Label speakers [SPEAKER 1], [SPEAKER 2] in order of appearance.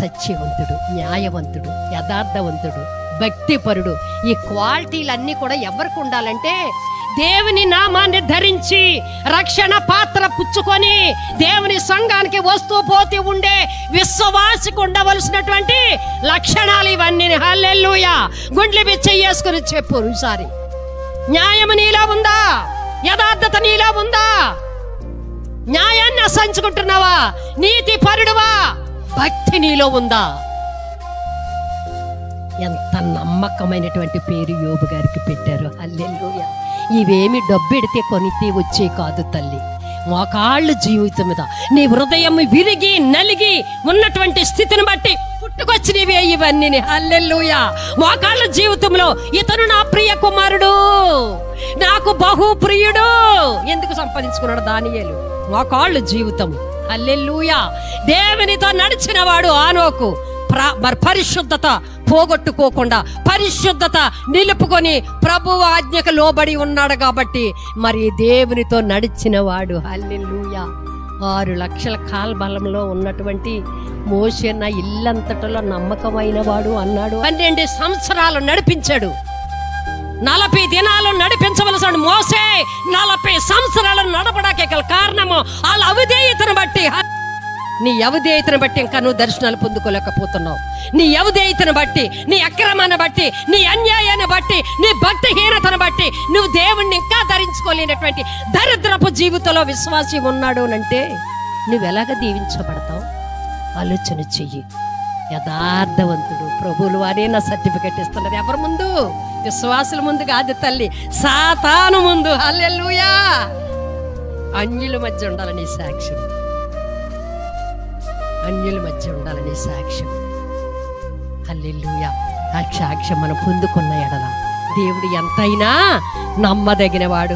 [SPEAKER 1] సత్యవంతుడు న్యాయవంతుడు యథార్థవంతుడు భక్తిపరుడు. ఈ క్వాలిటీలన్నీ కూడా ఎవరికి ఉండాలంటే దేవుని నామాన్ని ధరించి రక్షణ పాత్ర పుచ్చుకొని దేవుని సంఘానికి వస్తూ పోతూ ఉండే విశ్వాసికి ఉండవలసినటువంటి లక్షణాలు ఇవన్నీ. హల్లెల్లుయా గుండ్లు బిచ్చేసుకుని చెప్పు ఈసారి. న్యాయము నీలా ఉందా? యథార్థత నీలా ఉందా? న్యాయాన్ని అసహించుకుంటున్నావా? నీతి పరుడువా భక్తి నీలో ఉందా? ఎంత నమ్మకమైనటువంటి పేరు యోబు గారికి పెట్టారు. హల్లెలూయ. ఇవేమి డబ్బెడితే కొనితే వచ్చే కాదు తల్లి. మోకాళ్ళు జీవితం మీద నీ హృదయం విరిగి నలిగి ఉన్నటువంటి స్థితిని బట్టి పుట్టుకొచ్చినవే ఇవన్నీ హల్లెలూయ. మోకాళ్ళ జీవితంలో ఇతను నా ప్రియ కుమారుడు నాకు బహు ప్రియుడు ఎందుకు సంపాదించుకున్నాడు దానియేలు? మోకాళ్ళు జీవితం. అల్లెల్లుయా దేవునితో నడిచిన వాడు ఆనోకు. ప్ర- మరి పరిశుద్ధత పోగొట్టుకోకుండా పరిశుద్ధత నిలుపుకొని ప్రభు ఆజ్ఞకు లోబడి ఉన్నాడు కాబట్టి మరి దేవునితో నడిచిన వాడు అల్లెల్లుయా ఆరు లక్షల కాల్బలంలో ఉన్నటువంటి మోసన్న ఇల్లంతటలో నమ్మకమైన వాడు అన్నాడు. పన్నెండు సంవత్సరాలు నడిపించాడు. నలభై దినాలు నడిపించవలసిన మోసే నలభై సంవత్సరాలు నడపడానికి గల కారణము. వాళ్ళ అవధి నీ యవదేయతను బట్టి ఇంకా నువ్వు దర్శనాలు పొందుకోలేకపోతున్నావు. నీ యవదేయతను బట్టి నీ అక్రమాన్ని బట్టి నీ అన్యాయాన్ని బట్టి నీ భక్తిహీనతను బట్టి నువ్వు దేవుణ్ణి ఇంకా ధరించుకోలేనటువంటి దరిద్రపు జీవితంలో విశ్వాసి ఉన్నాడు అంటే నువ్వు ఎలాగ దీవించబడతావు? ఆలోచన చెయ్యి. యథార్థవంతుడు. ప్రభువులు వారే నా సర్టిఫికెట్ ఇస్తున్నారు. ఎవరి ముందు? విశ్వాసుల ముందు కాదు తల్లి. సాతాను ముందు. హల్లెలూయా! అన్యుల మధ్య ఉండాలని సాక్ష్యం. అన్యుల మధ్య ఉండాలని సాక్ష్యం. హల్లెలూయా. ఆ సాక్ష్యం మనం పొందుకున్న ఎడల. దేవుడు ఎంతైనా నమ్మదగిన వాడు